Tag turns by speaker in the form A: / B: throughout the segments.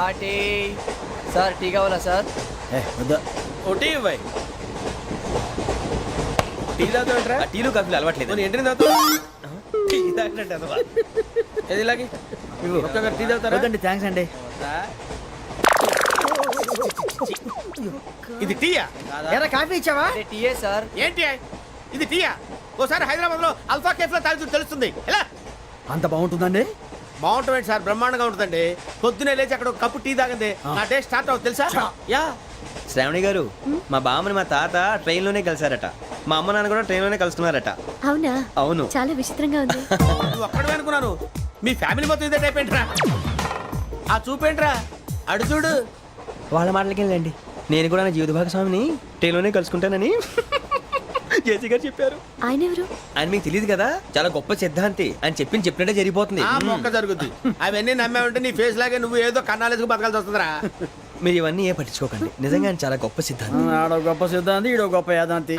A: ఆ tea. Sir tea కావాలా sir?
B: ఒకటి ఇవ్వాయి టీ తాగుతాంట్రా
C: టీలు కాఫీలు అలవాట్లేదు.
B: నేను ఎంట్రీ తాగుతా టీ తాగినట్టు అదవా ఏది ఇలాగే? ఒక్కొక్కరు టీ తాగుతారా?
D: థ్యాంక్స్ అండి.
B: ఇది టీయా?
D: ఎరా కాఫీ ఇచ్చావా?
A: టీయే సార్.
B: ఏంటి? ఇది టీయా? ఓసారి హైదరాబాద్లో అల్ఫా కేఫ్లో తాగుతూ తెలుస్తుంది. ఎలా?
D: అంత బాగుంటుందండి?
B: బాగుంటుంది సార్ బ్రహ్మాండంగా ఉంటుందండి. పొద్దునే లేచి అక్కడ ఒక కప్పు టీ తాగింది. నా డే స్టార్ట్ అవుతుంది తెలుసా? యా.
C: శ్రావణి గారు మా బామ్మని మా తాత ట్రైన్లోనే కలిసారట మా అమ్మ నాన్న కూడా ట్రైన్లోనే కలుస్తున్నారట.
E: అవునా?
C: అవును.
E: చాలా విచిత్రంగా ఉంది.
B: నువ్వు ఒక్కడే అనుకున్నాను. మీ ఫ్యామిలీ మొత్తం ఇదే టైప్ ఏంట్రా? ఆ చూపేంట్రా అడు చూడు.
C: వాళ్ళ మాటలకి వెళ్ళండి నేను కూడా నా జీవిత భాగస్వామిని ట్రైన్లోనే కలుసుకుంటానని. జేసీ గారు చెప్పారు.
E: ఆయన ఎవరు?
C: ఆయన మీకు తెలియదు కదా? చాలా గొప్ప సిద్ధాంతి. అని చెప్పింది చెప్పినట్టే జరిగిపోతుంది.
B: ఆ మొక్క జరుగుద్ది. అవన్నీ నమ్మే ఉంటే నీ ఫేస్ లాగే నువ్వు ఏదో కన్నాలేసుకు బతకాల్సి వస్తుందిరా.
C: మీరు ఇవన్నీ ఏ పట్టించుకోకండి. నిజంగా ఆయన చాలా గొప్ప సిద్ధాంతి.
D: ఆడో గొప్ప సిద్ధాంతి ఈడో గొప్ప యాదాంతి.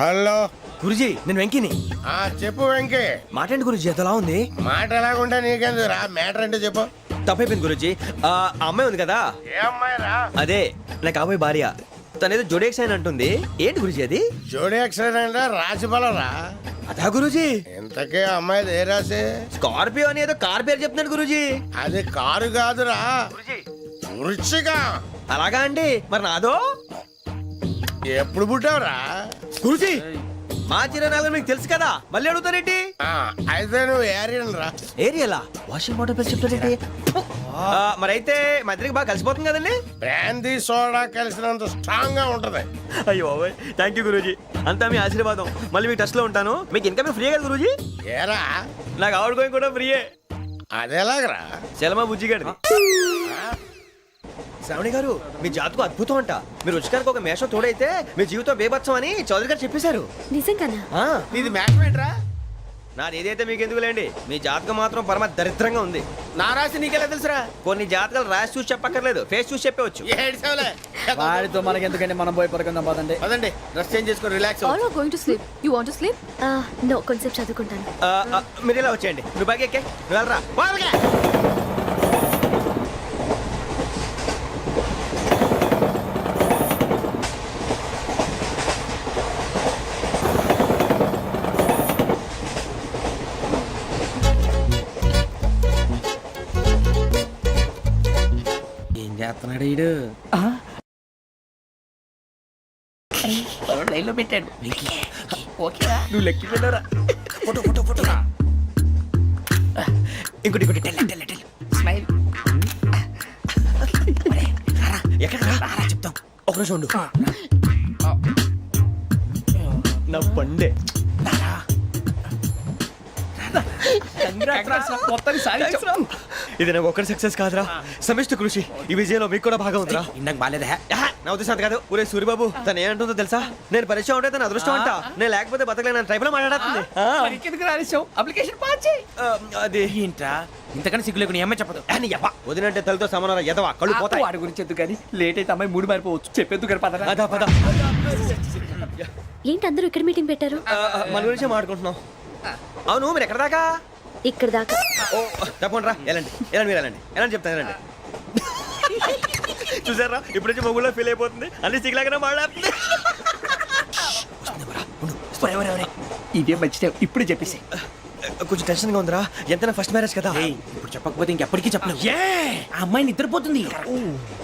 F: హలో.
C: గురుజీ నేను వెంకిని.
F: ఆ చెప్పు వెంకీ.
C: మాటండి గురుజీ ఎంతలా ఉంది?
F: మాట ఎలాగుంటా నీకెందుకు రా మ్యాటర్ అంటే చెప్పు.
C: తప్పైపోయింది గురుజీ. ఆ ఆ అమ్మాయి ఉంది కదా?
F: ఏ అమ్మాయి రా
C: అదే నా కాబోయే భార్య. తనేదో జోడేక్స్ అని అంటుంది. ఏంటి గురుజీ అది?
F: జోడి యాక్సిడెంట్ రాసి రా
C: అదా గురుజీ.
F: ఇంతకే అమ్మాయి ఏ రాసి
C: స్కార్పియో అని ఏదో కార్ పేరు చెప్తున్నాడు గురుజీ.
F: అది కారు కాదురా. వృచ్చిక.
C: అలాగా అండి మరి నాదో?
F: ఎప్పుడు పుట్టావురా?
C: గురుజీ మా చిరనాలు మీకు తెలుసు కదా. మళ్ళీ అడుగుతారేంటి?
F: ఆ, అయితే నువ్వు ఏరియన్ రా.
C: ఏరియలా? వాషింగ్ వాటర్ పేరు చెప్తారేంటి? మరైతే మా ఇద్దరికి బాగా కలిసిపోతుంది కదండి?
F: బ్రాందీ సోడా కలిసినంత స్ట్రాంగ్గా ఉంటది.
C: అయ్యో థ్యాంక్ యూ గురూజీ. అంతా మీ ఆశీర్వాదం. మళ్ళీ మీకు టెస్ట్లో ఉంటాను. మీకు ఇన్కమ్ ఫ్రీ కదా గురూజీ?
F: ఏరా?
C: నాకు ఆవిడ గోయింగ్ కూడా ఫ్రీయే
F: అదెలాగరా?
C: చలమా బుజ్జి గారిది. శ్రావణి గారు మీ జాతకు అద్భుతం అంట. మీరు రుచికారికి ఒక మేషం తోడైతే మీ జీవితం బేబత్సం అని చౌదరి గారు చెప్పేశారు.
E: నిజంగానా?
C: ఆ,
B: నీది మ్యాచ్ ఏంట్రా?
C: నాది ఏదైతే మీకు ఎందుకులేండి మీ జాతకం మాత్రం పరమ దరిద్రంగా ఉంది.
B: నా రాసి నీకెలా తెలుసురా?
C: కొన్ని జాతకాలు రాసి చూసి చెప్పక్కర్లేదు. ఫేస్ చూసి చెప్పవచ్చు.
D: వాడితో మనకి ఎందుకండి మనం పోయి పడుకుందాం పదండి.
B: పదండి. డ్రెస్ చేంజ్ చేసుకొని relax
G: All are going to sleep. You want to sleep?
E: No కొంచెం చదువుకుంటాను.
C: మీరు ఇలా వచ్చేయండి. నువ్వు బాగా ఎక్కే. నువ్వు వెళ్ళరా.
B: వాళ్ళకే పెట్టాడు. ఓకేరా
C: నువ్వు లెక్కి వెళ్ళరా? ఫోటో ఫోటో ఫోటో ఇంకోటి ఇంకోటి. Tell tell tell
B: smile.
C: ఎక్కడ రారా చెప్తాం. ఒక ఉండు. నా పండే ఇది నాకు ఒక్కరి సక్సెస్ కాదురా. సమిష్టి కృషి. ఈ విజయంలో మీకు కూడా భాగం ఉందిరా.
B: ఇందాక బాగాలేదా?
C: నా ఉద్దేశం అంత కాదు. ఊరే సూరిబాబు తను ఏమంటుందో తెలుసా? నేను పరిచయం ఉంటే తన అదృష్టం అంట. నేను లేకపోతే బతకలేను ట్రైబ్లో మాట్లాడుతుంది. అది.
B: ఏంట్రా? ఇంతకన్నా సిగ్గు లేకుండా ఏమై చెప్పదు.
C: అని యవ్వ, వదినంటే తలతో సమానం ఎదవా కళ్ళు పోతాయి.
B: వాడి గురించి ఎందుకు కానీ లేట్ అయితే అమ్మాయి మూడు మారిపోవచ్చు. చెప్పేందుకు గారు పదరా?
C: అదా పద.
E: ఏంటి అందరూ ఇక్కడ మీటింగ్ పెట్టారు?
C: మన గురించే మాట్లాడుకుంటున్నాం. అవును మీరు ఎక్కడ దాకా?
E: ఇక్కడ దాకా.
C: ఓ తప్పకుండా రా వెళ్ళండి వెళ్ళండి మీరు వెళ్ళండి వెళ్ళండి చెప్తాను వెళ్ళండి. చూసారా? ఇప్పుడు నుంచి మొగుల్లో ఫీల్ అయిపోతుంది. అన్ని సిగ్లాగానే మాట్లాడుతుంది.
B: ఇదే మంచి టైం ఇప్పుడు చెప్పేసి
C: కొంచెం టెన్షన్గా ఉందిరా. ఎంతైనా ఫస్ట్ మ్యారేజ్ కదా.
B: ఇప్పుడు చెప్పకపోతే ఇంకెప్పటికీ చెప్పను ఆ అమ్మాయి నిద్రపోతుంది.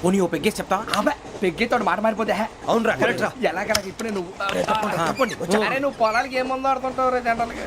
B: పోనీ ఓ పెగ్గేసి చెప్తా అబ్బా పెగ్గేతోడు మాట మారిపోతే హే.
C: అవునురా కరెక్ట్ రా.
B: ఎలాగలా ఇప్పుడే నువ్వు? నువ్వు పొలాలకి ఏం మందు ఆడుతుంటావు రే జనరల్గా?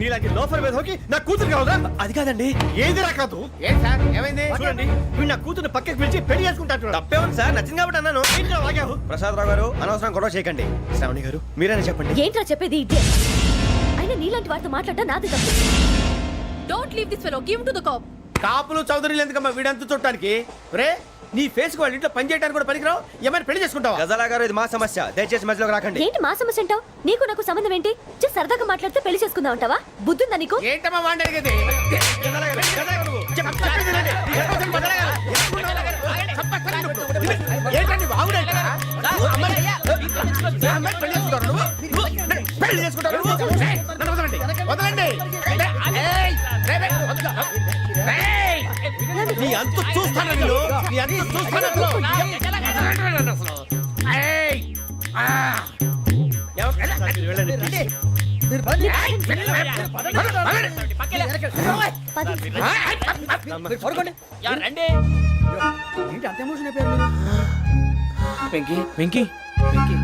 F: నీలాంటి లోఫర్ మీద హోకి నా కూతురు కావదా
C: అది కాదండి.
F: ఏది రాకదు ఏం సార్? ఏమైంది? చూడండి వీడు నా కూతురు పక్కకి పిలిచి పెళ్ళి చేసుకుంటాడు
C: తప్పే ఉంది సార్? నచ్చింది కాబట్టి అన్నాను. ప్రసాద్ రావు గారు అనవసరం గొడవ చేయకండి. శ్రావణి గారు మీరైనా చెప్పండి.
E: ఏంట్రా చెప్పేది ఇదే? అయినా నీలాంటి వారితో మాట్లాడటం నాది తప్పు.
G: Leave this fellow. Give him to the cop.
F: కాపులు చౌదరులు ఎందుకమ్మా వీడంతా చుట్టానికి రే నీ ఫేస్కు వాళ్ళ ఇంట్లో పని చేయడానికి కూడా పనికిరావు? ఏమైనా పెళ్ళి చేసుకుంటావా?
C: గజాలా గారు ఇది మా సమస్య. దయచేసి మధ్యలోకి రాకండి.
E: ఏంటి మా సమస్య అంటావు? నీకు నాకు సంబంధం ఏంటి? just సరదాగా మాట్లాడితే పెళ్ళి చేసుకుందాం అంటావా? బుద్ధుందా నీకు?
F: ఏంటమ్మా వాడి అడిగేది గజాలా గారు, గజాలా నీ అంతు చూస్తాను నేను నీ అంతు చూస్తాను అసలు. అసలు.
B: వెంకీ వెంకీ వెంకీ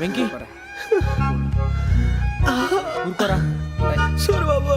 B: వెంకీ ఊరుకోరా
C: సూరిబాబు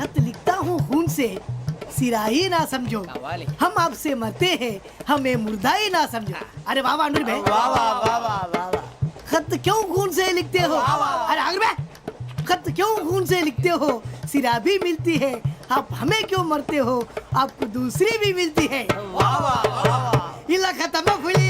H: खत लिखता हूँ खून से। सिरा ही ना समझो। हम आपसे मरते हैं हमें मुर्दा ही ना समझो। अरे वाह वाह अनुर भाई। वाह वाह वाह वाह वाह खत क्यों खून से लिखते हो? अरे अनुर भाई खत क्यों खून से लिखते हो? सिरा भी मिलती है आप हमें क्यों मरते हो? आपको दूसरी भी मिलती है। इला खत्म फुलिया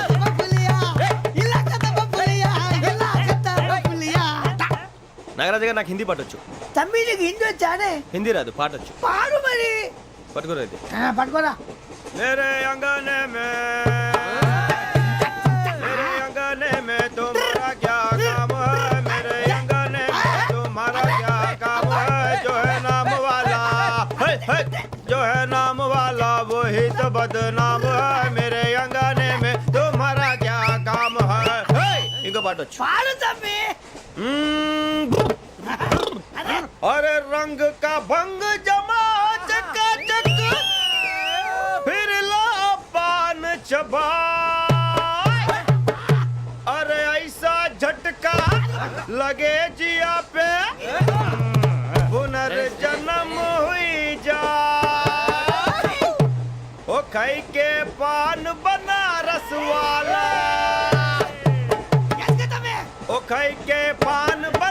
C: నాగరాజు గారు నాకు హిందీ పాటొచ్చు
H: తమ్మి నీకు హిందీ వచ్చానే
C: హిందీ రాదు పాటొచ్చు
H: పాడు మరి
C: పట్టుకోరు అయితే
H: ఆ, పట్టుకోరా
C: मेरे अंगने में मेरे अंगने में तुम्हारा क्या काम है मेरे अंगने में तुम्हारा क्या काम है जो है नाम वाला है, है, जो है नाम वाला वही तो बदनाम है मेरे अंगने में तुम्हारा क्या काम है है, इनको बाटो
H: పాడు తమ్మి
C: अरे रंग का भंग जमा चकाचक फिर ला पान चबा। अरे ऐसा झटका लगे जिया पे पुनर्जन्म हुई जा। ओ खाई के पान बना रस वाला ओ खाई के पान बनारस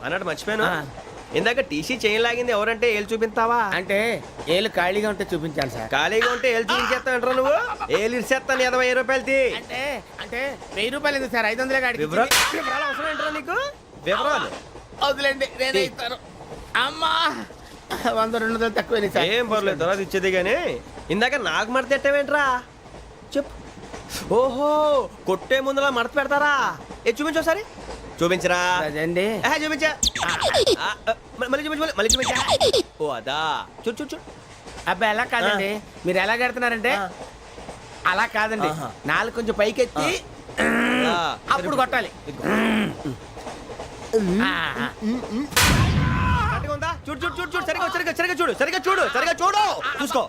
F: సార్
C: అన్నట్టు మర్చిపోయాను. ఇందాక టీసీ చేయి లాగింది ఎవరంటే ఏళ్ళు చూపిస్తావా
F: అంటే ఏళ్ళు ఖాళీగా ఉంటే చూపించాలి సార్.
C: ఖాళీగా ఉంటే ఏళ్ళు చూపించేస్తానంటారా నువ్వు? ఏళ్ళు ఇచ్చేస్తాను ఇరవై ఐదు రూపాయలు తీ.
F: అంటే అంటే వెయ్యి రూపాయలు ఎందుకు సార్? ఐదు వందలే కాడికి
C: వివరాలు? వివరాలు అవసరం ఏంటరా నీకు? వివరాలు?
F: వదిలేండి నేనే ఇస్తాను. అమ్మా! వంద రెండు వందలు తక్కువ సార్.
C: ఏం పర్లేదు తర్వాత ఇచ్చేది కానీ. ఇందాక నాకు మడత ఎట్టవేంట్రా చెప్పు. ఓహో కొట్టే ముందులా మడత పెడతారా? ఏ చూపించు ఒకసారి. చూపించరా.
F: అదండి
C: చూపించా. ఆ, ఆ, మ- మళ్ళీ చూపించు మళ్ళీ- మళ్ళీ చూపించా. ఓ అదా. చూడు చూడు చూడు.
F: అబ్బాయి ఎలా కాదండి. మీరు ఎలా కడుతున్నారంటే
C: ఆ.
F: అలా కాదండి.
C: ఆహా.
F: నాలుగు కొంచెం పైకెత్తి
C: ఆ,
F: అప్పుడు కొట్టాలి.
C: ఇదిగో.
F: ఆ, ఆ.
C: కరెక్ట్గా ఉందా? చూడు చూడు చూడు చూడు. సరిగా సరిగా సరిగా చూడు సరిగా చూడు సరిగా చూడు. చూసుకో.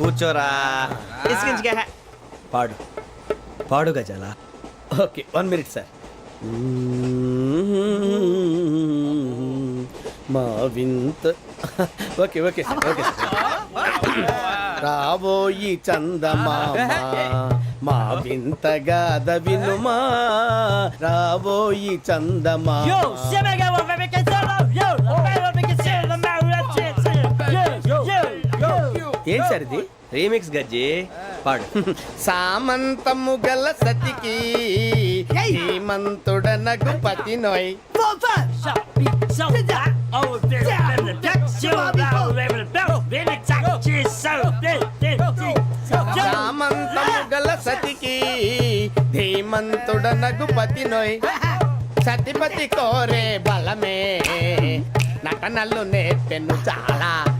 C: కూర్చోరా. పాడు. పాడు గజాల.
F: Okay one minute sir. మా వింత. ఓకే ఓకే సార్ ఓకే రాబోయి చందమామ. మా వింతగా వినుమా. రాబోయి చందమామ. సార్ ఇది
C: రీమిక్స్ గజ్జి. పాడు.
F: సామంతము గల సతికి హేమంతుడనగు పతి నోయ్. సామంతము గల సతికి ధీమంతుడనగు పతి నోయ్. సతిపతి కోరే బలమే. నటనలు నేర్పెను చాలా.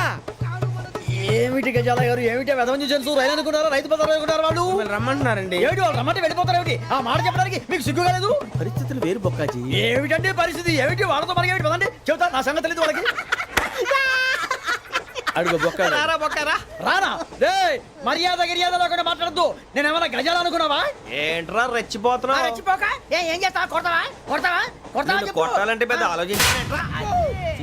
D: ఏమిటి గజాల గారు? ఏమిటి వెదవని జంతువు రైలు అనుకున్నారా? రైతు బజార్ అనుకున్నారు వాళ్ళు?
F: మిమ్మల్ని రమ్మంటున్నారండి.
D: ఏమిటి వాళ్ళు రమ్మంటే వెళ్ళిపోతారు ఏమిటి? ఆ మాట చెప్పడానికి మీకు సిగ్గు కాలేదు?
F: పరిస్థితులు వేరు బొక్కాజీ.
D: ఏమిటండి పరిస్థితి? ఏమిటి వాళ్ళతో మనకి ఏమిటి పదండి? చెబుతా నా సంగతి తెలియదు వాళ్ళకి.
F: అడుగు బొక్క
C: రారా బొక్కరా?
D: రానా? రే మర్యాద గిర్యాద లేకుండా మాట్లాడద్దు. నేను ఏమైనా గజాలు అనుకున్నావా?
C: ఏంట్రా రెచ్చిపోతున్నావు?
D: రెచ్చిపోక? ఏ- ఏం చేస్తావా? కొడతావా? కొడతావా? కొడతావా.
C: కొట్టాలంటే పెద్ద ఆలోచించానేంట్రా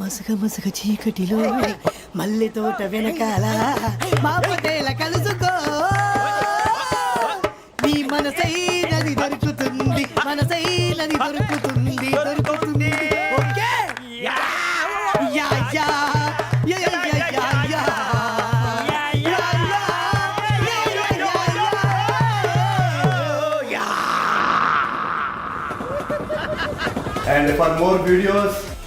H: మసగ మసగ చీకటిలో మల్లె తోట వెనకాల మాపతేల కలుసుకో నీ మనసైనది దొరుకుతుంది మనసైనది దొరుకుతుంది దొరుకుతుంది
I: And for more videos,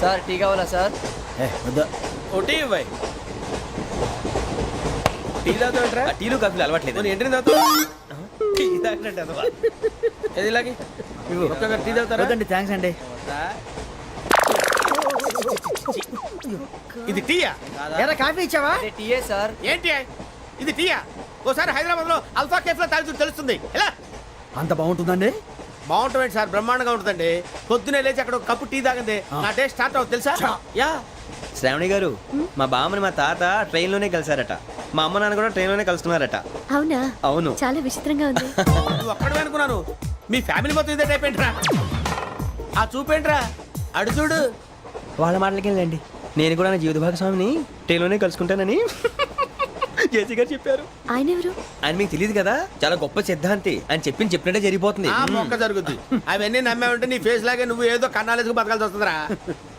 D: sir tea కావాలా సార్?
C: ఒకటి ఇవ్వాయి టీ తాగుతాంట్రా టీలు కాఫీలు అలవాట్లేదు నేను ఎంట్రీ తాగుతా టీ తాగినట్టు అదవా? ఏది ఇలాగే? ఒక్కొక్కరు టీ తాగుతారా?
D: వద్దండి థ్యాంక్స్ అండి.
F: ఇది టీయా?
D: ఎరా కాఫీ ఇచ్చావా? టీయే సార్.
F: ఏంటి? ఇది టీయా? ఓసారి హైదరాబాద్లో అల్ఫా కేఫ్లో తాగుతూ తెలుస్తుంది. ఎలా?
D: అంత బాగుంటుందండి?
F: బాగుంటుంది సార్ బ్రహ్మాండంగా ఉంటుందండి. పొద్దునే లేచి అక్కడ ఒక కప్పు టీ తాగింది. నా డే స్టార్ట్ అవుతుంది తెలుసా?
C: యా. శ్రావణి గారు మా బామ్మని మా తాత ట్రైన్లోనే కలిసారట. మా అమ్మ నాన్న కూడా ట్రైన్లోనే కలుస్తున్నారట.
E: అవునా?
C: అవును.
E: చాలా విచిత్రంగా ఉంది.
F: ఒక్కడే అనుకున్నాను. మీ ఫ్యామిలీ మొత్తం ఇదే టైప్ ఏంట్రా? ఆ చూపేంట్రా అడు చూడు.
C: వాళ్ళ మాటలకి వెళ్ళండి నేను కూడా నా జీవిత భాగస్వామిని ట్రైన్లోనే కలుసుకుంటానని. జేసీ గారు చెప్పారు.
E: ఆయన ఎవరు?
C: ఆయన మీకు తెలియదు కదా? చాలా గొప్ప సిద్ధాంతి. అని చెప్పింది చెప్పినట్టే జరిగిపోతుంది.
F: ఆ మొక్క జరుగుద్ది. అవన్నీ నమ్మే ఉంటే నీ ఫేస్ లాగే నువ్వు ఏదో కన్నాలేసుకు బతకాల్సి వస్తుందిరా.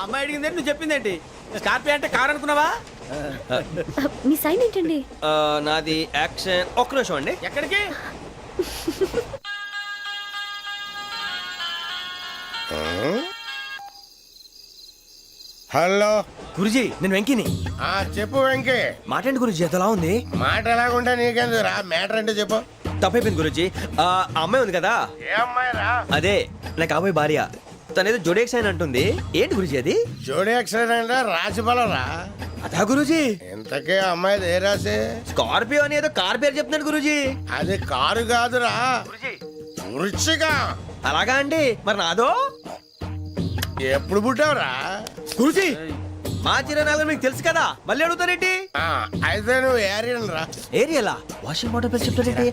F: అమ్మాయి అడిగింది నువ్వు చెప్పిందేంటి స్కార్పియో అంటే కారు అనుకున్నావా?
E: మీ సైన్ ఏంటండి?
C: ఆ, నాది యాక్షన్. ఒక్క నిమిషం అండి.
F: ఎక్కడికి?
I: హలో.
C: గురుజీ నేను వెంకిని.
I: ఆ చెప్పు వెంకీ.
C: మాటండి గురుజీ? ఎంతలా ఉంది?
I: మాట ఎలాగుంటా నీకెందుకు రా? మ్యాటర్ అంటే చెప్పు.
C: తప్పైపోయింది గురుజీ. ఆ ఆ అమ్మాయి ఉంది కదా?
I: ఏ అమ్మాయి రా
C: అదే నా కాబోయే భార్య. తనేదో జోడేక్స్ అని అంటుంది. ఏంటి గురుజీ అది?
I: జోడి యాక్సిడెంట్ రాసి రా
C: అదా గురుజీ.
I: ఇంతకే అమ్మాయిది ఏ రాసి
C: స్కార్పియో అని ఏదో కార్ పేరు చెప్తున్నాడు గురుజీ.
I: అది కారు కాదురా. వృచ్చిక.
C: అలాగా అండి. మరి నాదో?
I: ఎప్పుడు పుట్టావురా?
C: గురుజీ మా చిరనాలు మీకు తెలుసు కదా. మళ్ళీ అడుగుతారేంటి?
I: ఆ, అయితే నువ్వు ఏరియన్ రా
C: ఏరియాలా? వాషింగ్ వాటర్ పేరు చెప్తారేంటి